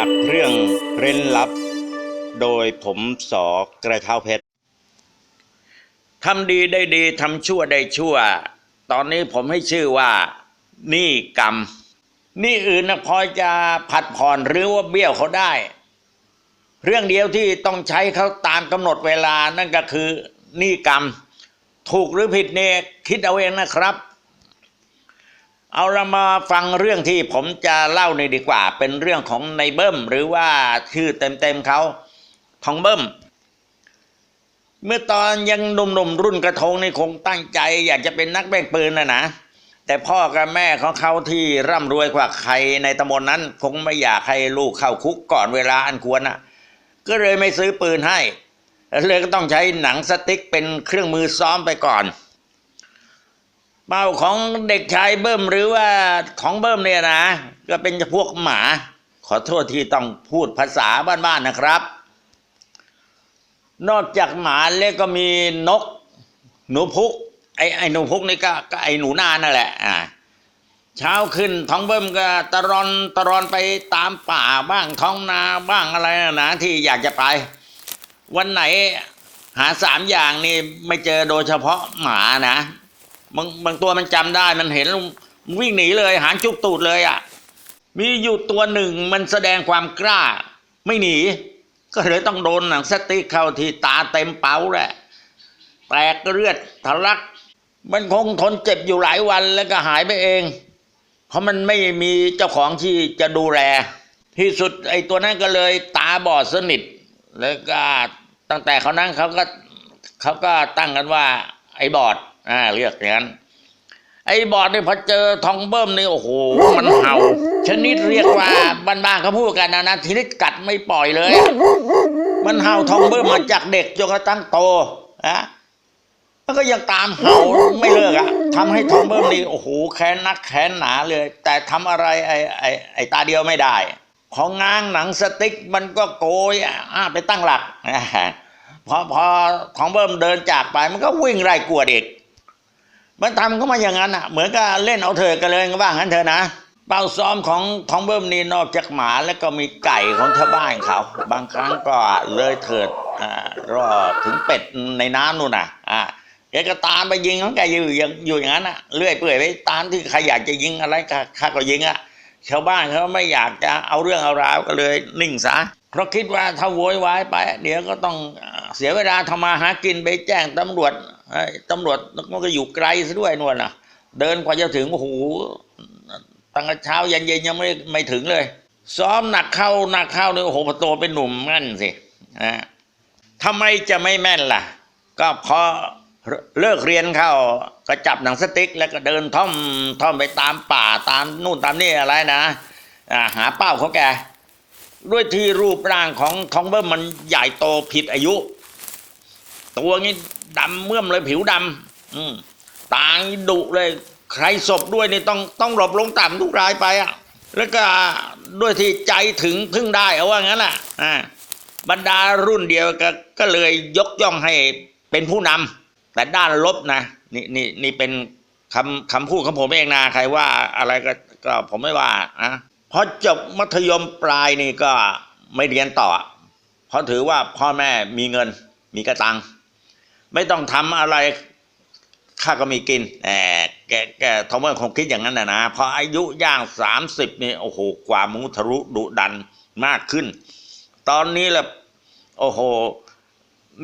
จากเรื่องเร้นลับ โดยผมสอกระเท้าเพชรทำดีได้ดีทำชั่วได้ชั่ว ตอนนี้ผมให้ชื่อว่า นี่กรรม นี่อื่นนะพอจะผัดผ่อนหรือว่าเบี้ยวเขาได้ เรื่องเดียวที่ต้องใช้เขาตามกำหนดเวลานั่นก็คือนี่กรรม ถูกหรือผิดเนี่ยคิดเอาเองนะครับ เอาละมาฟังเรื่องที่ผมจะเล่าในดีกว่า เป็นเรื่องของในเบิ้มหรือว่าชื่อเต็มๆเขาทองเบิ้ม เมื่อตอนยังหนุ่มๆรุ่นกระทงนี่คงตั้งใจ อยากจะเป็นนักแบ่งปืนนะนะแต่พ่อกับแม่ของเขาที่ร่ำรวยกว่าใครในตำบลนนั้น คงไม่อยากให้ลูกเข้าคุกก่อนเวลาอันควรอะ ก็เลยไม่ซื้อปืนให้เลยก็ต้องใช้หนังสติ๊กเป็นเครื่องมือซ้อมไปก่อน เป้าของเด็กชายเบิ้มหรือว่าของเบิ้มเนี่ยนะ ก็เป็นพวกหมา ขอโทษที่ต้องพูดภาษาบ้านๆนะครับ นอกจากหมาแล้วก็มีนก หนูพุกไอ้ไอ้หนูพุกนี่ก็ก็ไอ้หนูนานั่นแหละอ่าเช้าขึ้นท้องเบิ้มก็ตะรอนตะรอนไปตามป่าบ้างท้องนาบ้างอะไรนะที่อยากจะไป วันไหนหาสามอย่างนี่ไม่เจอโดยเฉพาะหมานะ บางบางตัวมันจำได้มันเห็นมันวิ่งหนีเลย หางจุกตูดเลยอะ่ะ มีอยู่ตัวหนึ่งมันแสดงความกล้า ไม่หนี ก็เลยต้องโดนหนังสติเข้าที่ตาเต็มเป้าแหละแตกเลือดทะลัก มันคงทนเจ็บอยู่หลายวันแล้วก็หายไปเอง เพราะมันไม่มีเจ้าของที่จะดูแล ที่สุดไอ้ตัวนั้นก็เลยตาบอดสนิท แล้วก็ตั้งแต่เขานั้นเขาก็เขาก็ตั้งกันว่าไอ้บอด อ่าเรียกอย่างนั้นไอ้บอดเนี่ยพอเจอทองเบิ้มนี่โอ้โหมันเห่า ชนิดเรียกว่าบ้านๆเขาพูดกันนะนะทีนี้กัดไม่ปล่อยเลย มันเห่าทองเบิ้มมาจากเด็กจนกระทั่งโตนะแล้วก็ยังตามเห่าไม่เลิกอะทำให้ทองเบิ้มนี่โอ้โหแค้นนักแค้นหนาเลย แต่ทำอะไรไอ้ไอ้ไอ้ตาเดียวไม่ได้ ของง้างหนังสติ๊กมันก็โกยอ่าไปตั้งหลักพอพอทองเบิ้มเดินจากไปมันก็วิ่งไล่กวดเด็ก มันทำก็มาอย่างนั้นอะ เหมือนกับเล่นเอาเถิดกันเลยก็ว่างั้นเถอนะ เป้าซ้อมของทองเบิ้มนี่นอกจากหมาแล้วก็มีไก่ของชาวบ้านเขา บางครั้งก็เลยเถิดอ่ารอถึงเป็ดในน้ำนู่นน่ะอ่าแกก็ตามไปยิงของแกอยู่อย่างอยู่อย่างนั้นอะเลื่อยเปื่อยไปตามที่ใครอยากจะยิงอะไรข้าก็ยิงอะชาวบ้านเขาไม่อยากจะเอาเรื่องเอาราวก็เลยนิ่งซะเพราะคิดว่าถ้าโวยวายไป เดี๋ยวก็ต้องเสียเวลาทำมาหากินไปแจ้งตำรวจ ตำรวจมันก็อยู่ไกลซะด้วยนวลน่ะเดินกว่าจะถึงโอ้โหตั้งแต่เช้ายันเย็นยังไม่ไม่ถึงเลย ซ้อมหนักเข้าหนักเข้าเนี่ยโอ้โหพอโตเป็นหนุ่มแม่นสินะทำไมจะไม่แม่นล่ะ ก็พอเลิกเรียนเข้าก็จับหนังสติ๊ก แล้วก็เดินท่อมท่อมไปตามป่าตามนู่นตามนี่อะไรนะหาเป้าของแก ด้วยที่รูปร่างของทองเบิ้มมันใหญ่โตผิดอายุ ตัวนี้ ดำเมื่อมเลยผิวดำอืมตานี่ดุเลย ใครศพด้วยนี่ต้องต้องหลบลงต่ำทุกรายไปอะแล้วก็ด้วยที่ใจถึงพึ่งได้เอาว่างั้นอะอ่าบรรดารุ่นเดียวก็ก็เลยยกย่องให้เป็นผู้นำแต่ด้านลบนะนี่นี่นี่เป็นคำคำพูดของผมเองนะใครว่าอะไรก็ก็ผมไม่ว่านะพอจบมัธยมปลายนี่ก็ไม่เรียนต่อ เพราะถือว่าพ่อแม่มีเงินมีกระตัง ไม่ต้องทำอะไรข้าก็มีกินแหมแกแกทอมเมอร์คงคิดอย่างนั้นนะนะพออายุย่างสามสิบนี่โอ้โหกว่ามุทะรุดุดันมากขึ้น ตอนนี้แหละโอ้โห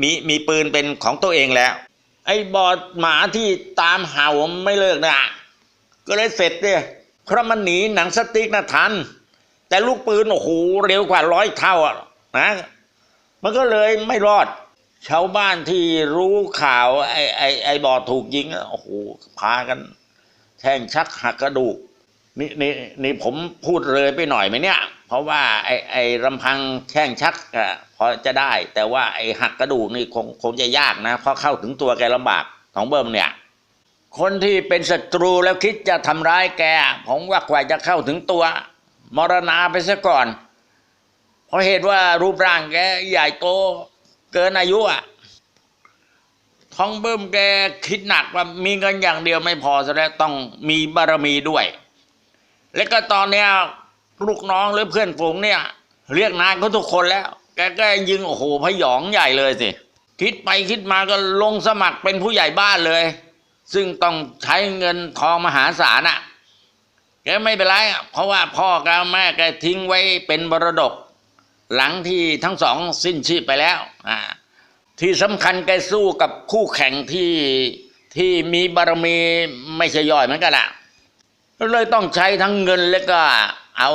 มีมีปืนเป็นของตัวเองแล้ว ไอ้บอดหมาที่ตามเห่าไม่เลิกนะก็เลยเสร็จเนี่ยเพราะมันหนีหนังสติ๊กนะทัน แต่ลูกปืนโอ้โหเร็วกว่าร้อยเท่าอะนะมันก็เลยไม่รอด ชาวบ้านที่รู้ข่าว ไอ้ไอ้ไอ้บอดถูกยิงอะโอ้โหพากัน แทงชักหักกระดูกนี่นี่นี่ผมพูดเลยไปหน่อยไหมเนี่ย เพราะว่าไอ้ไอ้รำพังแข้งชักอะพอจะได้ แต่ว่าไอ้หักกระดูกนี่คงคงจะยากนะ เพราะเข้าถึงตัวแกลำบากของเบิ้มเนี่ย คนที่เป็นศัตรูแล้วคิดจะทำร้ายแกผมว่ากว่าจะเข้าถึงตัว มรณาไปซะก่อน เพราะเหตุว่ารูปร่างแกใหญ่โต เกินอายุอะทองเบิ้มแกคิดหนักว่ามีเงินอย่างเดียวไม่พอซะแล้วต้องมีบารมีด้วย แล้วก็ตอนเนี้ยลูกน้องหรือเพื่อนฝูงเนี่ย เรียกนายเขาทุกคนแล้ว แกก็ยิงโอ้โหพยองใหญ่เลยสิคิดไปคิดมาก็ลงสมัครเป็นผู้ใหญ่บ้านเลย ซึ่งต้องใช้เงินทองมหาศาลอะแกไม่เป็นไรเพราะว่าพ่อกับแม่แกทิ้งไว้เป็นมรดก หลังที่ทั้งสองสิ้นชีพไปแล้วอ่าที่สำคัญแกสู้กับคู่แข่งที่ที่มีบารมีไม่ใช่ย่อยเหมือนกันอะเลยต้องใช้ทั้งเงินแล้วก็เอา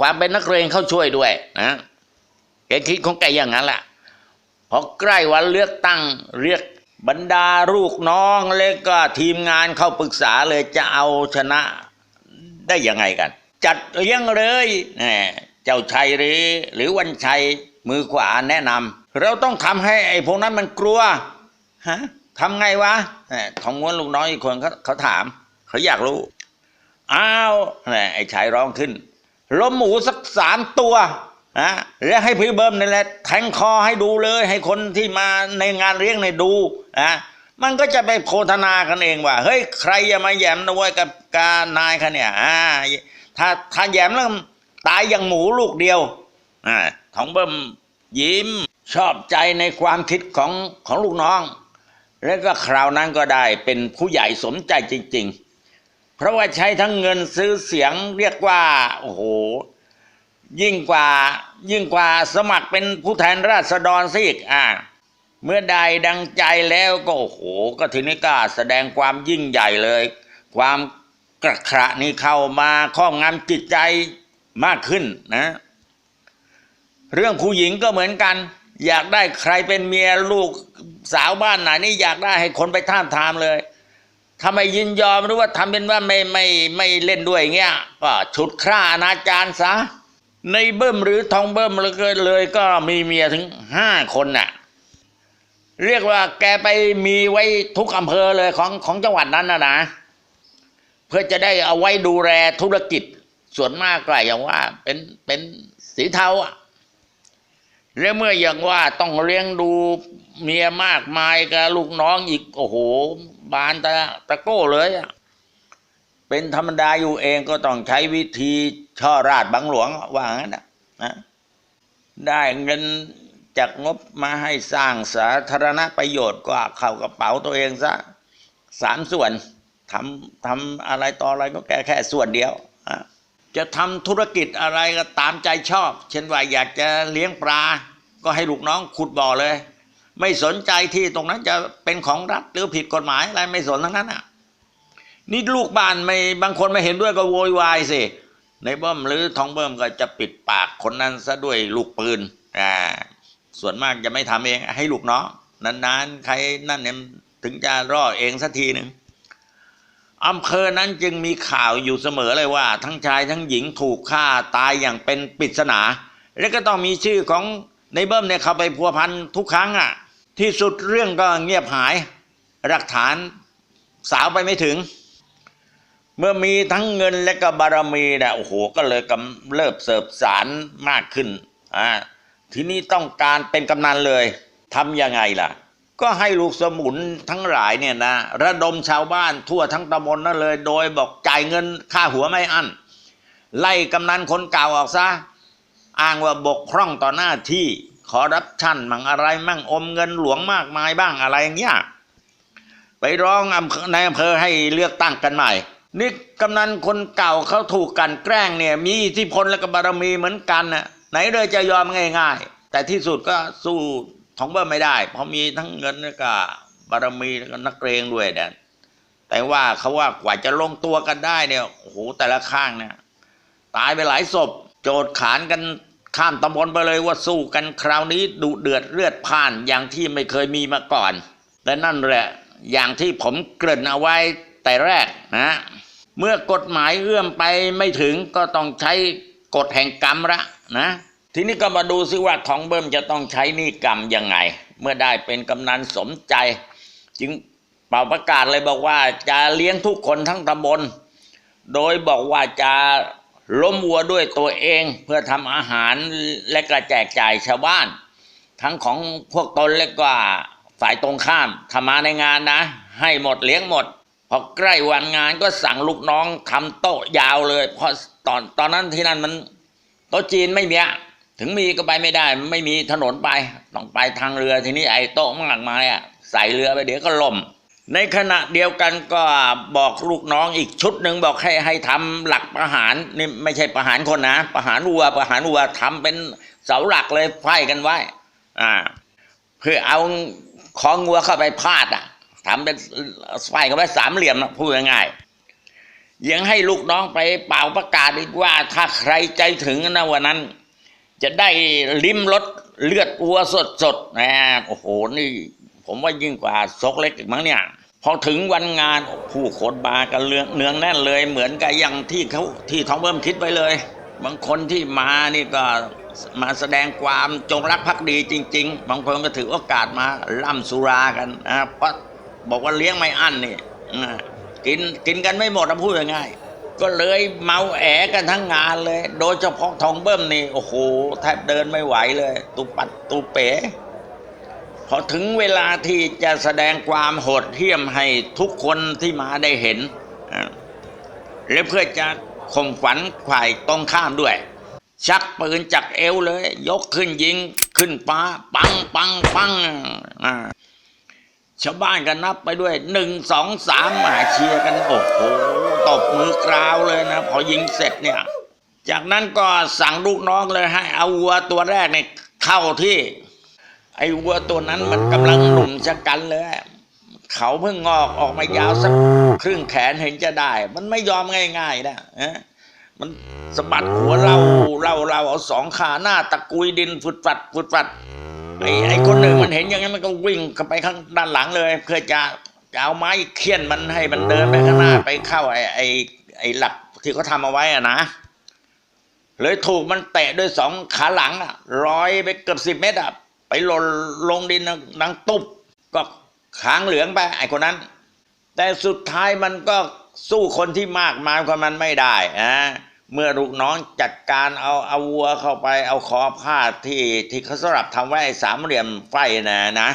ความเป็นนักเรียนเข้าช่วยด้วยนะแกคิดของแกอย่างนั้นแหละพอใกล้วันเลือกตั้งเรียกบรรดาลูกน้องแล้วก็ทีมงานเข้าปรึกษาเลยจะเอาชนะได้ยังไงกัน จัดเลี้ยงเลยแหม เจ้าชัยหรือหรือวันชัยมือขวาแนะนำเราต้องทำให้ไอ้พวกนั้นมันกลัวฮะทำไงวะแหมของม้วนลูกน้องอีกคนเขาเขาถาม เขาอยากรู้อ้าวไอ้ชายร้องขึ้นล้มหมูสักสามตัวนะแล้วให้พี่เบิ้มนี่แหละแทงคอให้ดูเลย ให้คนที่มาในงานเลี้ยงในดูนะมันก็จะไปโฆษณากันเองว่า เฮ้ย ใครอย่ามาแยมนะเว้ยกับการนายเขาเนี่ยอ่าถ้าถ้าแยมแล้ว ตายอย่างหมูลูกเดียวอ่าทองเบิ้มยิ้มชอบใจในความคิดของของลูกน้อง แล้วก็คราวนั้นก็ได้เป็นผู้ใหญ่สมใจจริง ๆ เพราะว่าใช้ทั้งเงินซื้อเสียงเรียกว่าโอ้โหยิ่งกว่ายิ่งกว่าสมัครเป็นผู้แทนราษฎรซิอีกอ่าเมื่อใดดังใจแล้วก็โอ้โห ก็ทีนี้ก็แสดงความยิ่งใหญ่เลย ความกระขระนี้เข้ามาครอบงำจิตใจ มากขึ้นนะ เรื่องผู้หญิงก็เหมือนกัน อยากได้ใครเป็นเมียลูกสาวบ้านไหนนี่อยากได้ให้คนไปท่ามทามเลยถ้าไม่ยินยอมหรือว่าทำเป็นว่าไม่ไม่ไม่เล่นด้วยเงี้ยก็ฉุดฆ่าอนาจารซะในเบิ้มหรือทองเบิ้มเลยก็เลยก็มีเมียถึงห้าคนน่ะ เรียกว่าแกไปมีไว้ทุกอำเภอเลยของของจังหวัดนั้นนะนะ เพื่อจะได้เอาไว้ดูแลธุรกิจ ส่วนมากก็อย่างว่า เป็นเป็นสีเทาอะแล้วเมื่ออย่างว่าต้องเลี้ยงดูเมียมากมายกับลูกน้องอีกโอ้โห บานตะตะโก้เลยอะเป็นธรรมดาอยู่เองก็ต้องใช้วิธีช่อราดบังหลวงว่างั้นนะนะได้เงินจากงบมาให้สร้างสาธารณประโยชน์ก็เข้ากระเป๋าตัวเองซะสามส่วนทำทำอะไรต่ออะไรก็แค่แค่ส่วนเดียว จะทำธุรกิจอะไรก็ตามใจชอบ เช่นว่าอยากจะเลี้ยงปลา ก็ให้ลูกน้องขุดบ่อเลย ไม่สนใจที่ตรงนั้นจะเป็นของรัฐหรือผิดกฎหมายอะไรไม่สนทั้งนั้นอะนี่ลูกบ้านไม่บางคนไม่เห็นด้วยก็โวยวายสิในเบิ้มหรือทองเบิ้มก็จะปิดปากคนนั้นซะด้วยลูกปืนอ่าส่วนมากจะไม่ทำเองให้ลูกน้องนานๆ ใครนั่นเนี่ยถึงจะรอดเองสักทีหนึ่ง อำเภอนั้นจึงมีข่าวอยู่เสมอเลยว่า ทั้งชายทั้งหญิงถูกฆ่าตายอย่างเป็นปริศนา และก็ต้องมีชื่อของในเบิ้มเนี่ยเข้าไปพัวพันทุกครั้งอะ ที่สุดเรื่องก็เงียบหาย หลักฐานสาวไปไม่ถึง เมื่อมีทั้งเงินและก็บารมีเนี่ยโอ้โหก็เลยกำเริบเสิบสารมากขึ้นอ่าทีนี้ต้องการเป็นกำนันเลยทำยังไงล่ะ ก็ให้ลูกสมุนทั้งหลายเนี่ยนะระดมชาวบ้านทั่วทั้งตำบลนั่นเลย โดยบอกจ่ายเงินค่าหัวไม่อั้นไล่กำนันคนเก่าออกซะอ้างว่าบกพร่องต่อหน้าที่ขอรับชั่นมั่งอะไรมั่งอมเงินหลวงมากมายบ้างอะไรอย่างเงี้ยไปร้องอำเภอในอำเภอให้เลือกตั้งกันใหม่นี่กำนันคนเก่าเขาถูกกันแกล้งเนี่ยมีอิทธิพลและก็บารมีเหมือนกันน่ะไหนเลยจะยอมง่าย ๆ แต่ที่สุดก็สู้ ทองเบิ้มไม่ได้ เพราะมีทั้งเงินและก็บารมีแล้วก็นักเกรงด้วยเนี่ยแต่ว่าเขาว่ากว่าจะลงตัวกันได้เนี่ยโอ้โหแต่ละข้างเนี่ย ตายไปหลายศพ โจดขานกันข้ามตำบลไปเลยว่าสู้กันคราวนี้ดุเดือดเลือดพ่านอย่างที่ไม่เคยมีมาก่อน และนั่นแหละอย่างที่ผมเกริ่นเอาไว้แต่แรกนะ เมื่อกฎหมายเอื้อมไปไม่ถึงก็ต้องใช้กฎแห่งกรรมละนะ ทีนี้ก็มาดูซิว่าของเบิ้มจะต้องใช้หนี่กรรมยังไง เมื่อได้เป็นกำนันสมใจ จึงเป่าประกาศเลยบอกว่าจะเลี้ยงทุกคนทั้งตำบล โดยบอกว่าจะล้มวัวด้วยตัวเอง เพื่อทำอาหารและกระแจกจ่ายชาวบ้าน ทั้งของพวกตนและก็ฝ่ายตรงข้ามทำมาในงานนะ ให้หมดเลี้ยงหมดพอใกล้วันงานก็สั่งลูกน้องทำโต๊ะยาวเลย เพราะตอนตอนนั้นที่นั่นมันโต๊ะจีนไม่มีอะ ถึงมีก็ไปไม่ได้ ไม่มีถนนไป ต้องไปทางเรือทีนี้ไอ้โต๊ะมากมายอะใส่เรือไปเดี๋ยวก็ล่ม ในขณะเดียวกันก็บอกลูกน้องอีกชุดหนึ่งบอกให้ให้ทำหลักประหารนี่ไม่ใช่ประหารคนนะประหารวัวประหารวัวทำเป็นเสาหลักเลยไฟกันไว้ อ่า เพื่อเอาคองวัวเข้าไปพาดอะทำเป็นไฟกันไว้สามเหลี่ยมนะพูดง่ายๆยังให้ลูกน้องไปเป่าประกาศอีกว่าถ้าใครใจถึงนะวันนั้น จะได้ลิ้มรสเลือดวัวสดๆนะโอ้โหนี่ผมว่ายิ่งกว่าซกเล็กอีกมั้งเนี่ยพอถึงวันงานผู้คนมากันเลืองเนืองแน่นเลย เหมือนกับอย่างที่เขาที่ท้องเบิ้มคิดไว้เลย บางคนที่มานี่ก็มาแสดงความจงรักภักดีจริง ๆ บางคนก็ถือโอกาสมาล่ำสุรากันนะเพราะบอกว่าเลี้ยงไม่อั้นนี่กินกินกันไม่หมดนะพูดง่ายๆ ก็เลยเมาแอกันทั้งงานเลย โดยเฉพาะทองเบิ้มนี่โอ้โหแทบเดินไม่ไหวเลย ตุปัดตุเป๋พอถึงเวลาที่จะแสดงความโหดเหี้ยมให้ทุกคนที่มาได้เห็น และเพื่อจะข่มขวัญฝ่ายตรงข้ามด้วย ชักปืนจากเอวเลย ยกขึ้นยิงขึ้นฟ้า ปังปังปังอ่า ชาวบ้านก็นับไปด้วยหนึ่งสองสามมาเชียร์กันโอ้โหตบมือกราวเลยนะ พอยิงเสร็จเนี่ย จากนั้นก็สั่งลูกน้องเลยให้เอาวัวตัวแรกเนี่ยเข้าที่ ไอ้วัวตัวนั้นมันกำลังหนุ่มชะกันเลย เขาเพิ่งงอกออกมายาวสักครึ่งแขนเห็นจะได้ มันไม่ยอมง่ายๆนะมันสะบัดหัวเราเราเราเอาสองขาหน้าตะกุยดินฟุดฟัดฟุดฟัด ไอ้ไอ้คนหนึ่งมันเห็นอย่างนั้นมันก็วิ่งเข้าไปข้างด้านหลังเลย เพื่อจะจะเอาไม้เคี่ยนมันให้มันเดินไปข้างหน้าไปเข้าไอ้ไอ้ไอ้หลักที่เขาทำเอาไว้อะนะเลยถูกมันเตะด้วยสองขาหลังอะร้อยไปเกือบสิบเมตรอะไปหล่นลงดินดังตุ๊บก็ค้างเหลืองไปไอ้คนนั้น แต่สุดท้ายมันก็สู้คนที่มากมายกว่ามันไม่ได้อะ เมื่อลูกน้องจัดการเอาเอาวัวเข้าไปเอาคอผ้าที่ที่เขาสลับทำไว้สามเหลี่ยมไฟนะนะ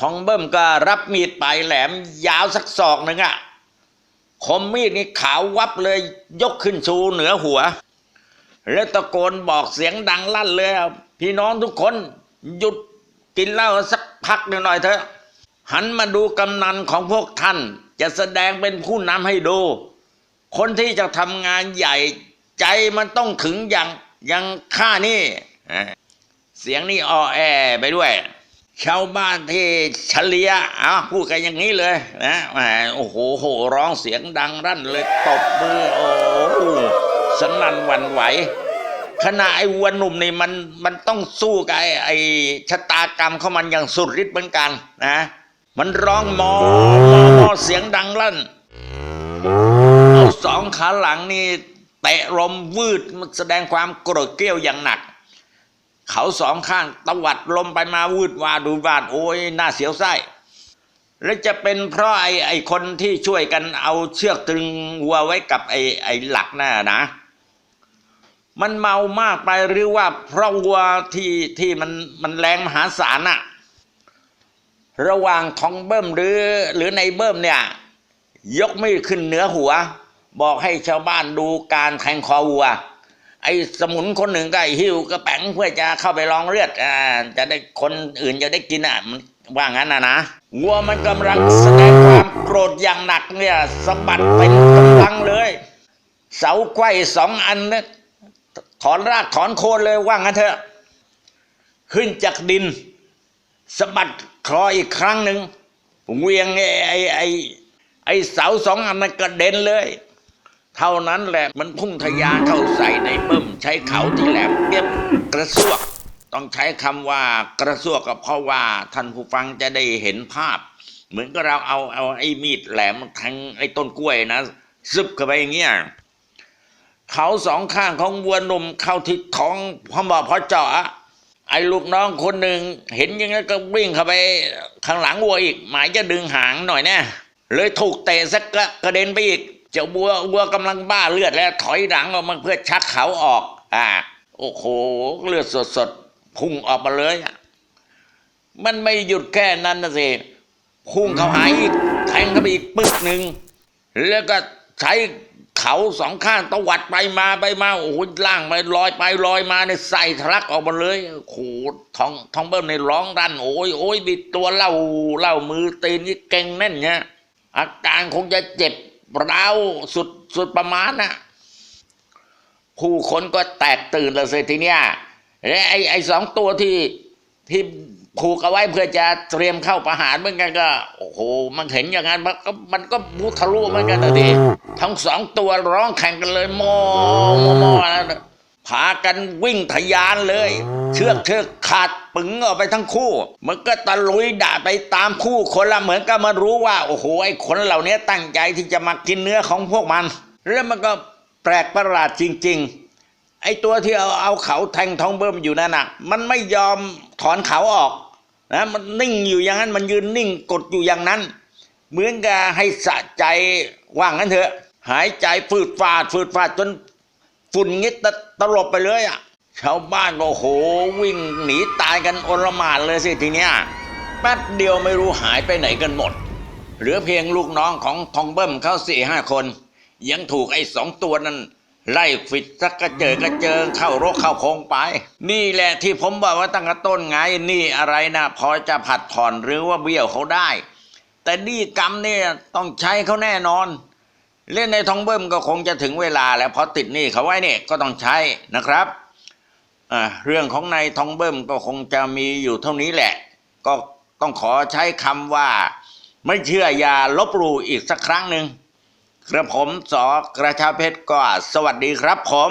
ทองเบิ้มก็รับมีดปลายแหลมยาวสักศอกหนึ่งอะคมมีดนี่ขาววับเลยยกขึ้นชูเหนือหัว แล้วตะโกนบอกเสียงดังลั่นเลย พี่น้องทุกคนหยุดกินเหล้าสักพักหนึ่งหน่อยเถอะหันมาดูกำนันของพวกท่าน จะแสดงเป็นผู้นำให้ดู คนที่จะทำงานใหญ่ ใจมันต้องถึงอย่างอย่างข้านี่ เสียงนี่อ้อแอไปด้วยชาวบ้านที่เฉลียอะพูดกันอย่างนี้เลยนะโอ้โหโหร้องเสียงดังรั่นเลยตบมือโอ้สนั่นหวันไหวขณะไอ้วัวหนุ่มนี่มันมันต้องสู้กับไอ้ไอ้ชะตากรรมของมันอย่างสุดฤทธิ์เหมือนกันนะมันร้องมอมอมอเสียงดังลั่นเอาสองขาหลังนี่ เตะลมวืดมันแสดงความโกรธเกรี้ยวอย่างหนัก เขาสองข้างตวัดลมไปมาวืดวาดูวาดโอ้ยน่าเสียวไส้แล้วจะเป็นเพราะไอ้ไอ้คนที่ช่วยกันเอาเชือกตรึงวัวไว้กับไอ้ไอ้หลักน่ะนะ มันเมามากไปหรือว่าเพราะวัวที่ที่มันมันแรงมหาศาลอะระหว่างทองเบิ้มหรือหรือในเบิ้มเนี่ย ยกไมีดขึ้นเหนือหัว บอกให้ชาวบ้านดูการแทงคอวัว ไอ้สมุนคนหนึ่งก็หิ้วกระแป๋งเพื่อจะเข้าไปรองเลือดอ่าจะได้คนอื่นจะได้กินอะมันว่างั้นนะนะวัวมันกำลังแสดงความโกรธอย่างหนักเนี่ยสะบัดเป็นกำลังเลย เสาไขว้สองอันเนี่ยถอนรากถอนโคนเลยว่างั้นเถอะ ขึ้นจากดินสะบัดคลออีกครั้งหนึ่งเวียงไอ้ไอ้ไอ้ไอ้เสาสองอันนั้นกระเด็นเลย เท่านั้นแหละมันพุ่งทะยานเข้าใส่ในเบิ้มใช้เขาที่แหลมเปียบกระซวก ต้องใช้คำว่ากระซวกก็เพราะว่าท่านผู้ฟังจะได้เห็นภาพ เหมือนกับเราเอาเอาไอ้มีดแหลมแทงไอ้ต้นกล้วยนะซึบเข้าไปอย่างเงี้ยเขาสองข้างของวัวหนุ่มเข้าที่ท้องพอบอกพอเจาะไอ้ลูกน้องคนหนึ่งเห็นอย่างนั้นก็วิ่งเข้าไปข้างหลังวัวอีก หมายจะดึงหางหน่อยแน่เลยถูกเตะสักกระเด็นไปอีก เจ้าวัววัวกำลังบ้าเลือดแล้วถอยหลังออกมาเพื่อชักเขาออก อ่า โอ้โห เลือดสดๆพุ่งออกมาเลย มันไม่หยุดแค่นั้นนะสิพุ่งเข้าหาอีกแทงเข้าไปอีกปึ๊กหนึ่งแล้วก็ใช้เขาสองข้างตวัดไปมาไปมาโอ้โหล่างไปลอยไปลอยมาเนี่ยใส่ทะลักออกมาเลยโอ้โหทองทองเบิ้มในร้องดันโอ้ยโอ้ยบิดตัวเล่าเล่ามือตีนนี่เก่งแน่นเนี่ยอาการคงจะเจ็บ ร้าวสุดสุดประมาณน่ะผู้คนก็แตกตื่นเลยสิทีเนี้ยและไอ้ไอ้สองตัวที่ที่ผูกเอาไว้เพื่อจะเตรียมเข้าประหารเหมือนกันก็ โอ้โห มันเห็นอย่างนั้นมันก็มันก็มุทะลุเหมือนกันนะทีทั้งสองตัวร้องแข่งกันเลยมอมอมอแล้วนะ พากันวิ่งทะยานเลย เชือกเชือกขาดปึงออกไปทั้งคู่ มันก็ตะลุยด่าไปตามคู่คนละเหมือนกับมารู้ว่า โอ้โหไอ้คนเหล่านี้ตั้งใจที่จะมากินเนื้อของพวกมัน แล้วมันก็แปลกประหลาดจริง ๆ ไอ้ตัวที่เอาเอาเขาแทงท้องเบิ้มอยู่นั่นน่ะ มันไม่ยอมถอนเขาออกนะมันนิ่งอยู่อย่างนั้นมันยืนนิ่งกดอยู่อย่างนั้น เหมือนกับให้สะใจว่างั้นเถอะ หายใจฟืดฟาดฟืดฟาดจน ฝุ่นงิดตะตลบไปเลยอะชาวบ้านก็โหวิ่งหนีตายกันอลหมานเลยสิทีเนี้ยแป๊บเดียวไม่รู้หายไปไหนกันหมด เหลือเพียงลูกน้องของทองเบิ้มเข้าสี่ห้าคน ยังถูกไอ้สองตัวนั้น ไล่ฟิดสักกระเจิงกระเจิงเข้ารกเข้าโพงไป นี่แหละที่ผมบอกว่าตั้งแต่ต้นไงนี่อะไรนะพอจะผัดผ่อนหรือว่าเบี้ยวเขาได้ แต่นี่กรรมเนี่ยต้องใช้เขาแน่นอน เล่นในทองเบิ้มก็คงจะถึงเวลาแล้วเพราะติดหนี้เขาไว้เนี่ยก็ต้องใช้นะครับเรื่องของนายทองเบิ้มก็คงจะมีอยู่เท่านี้แหละ ก็ต้องขอใช้คำว่า ไม่เชื่ออย่าลบหลู่อีกสักครั้งหนึ่งกระผมสอกระชาเพชรก็สวัสดีครับผม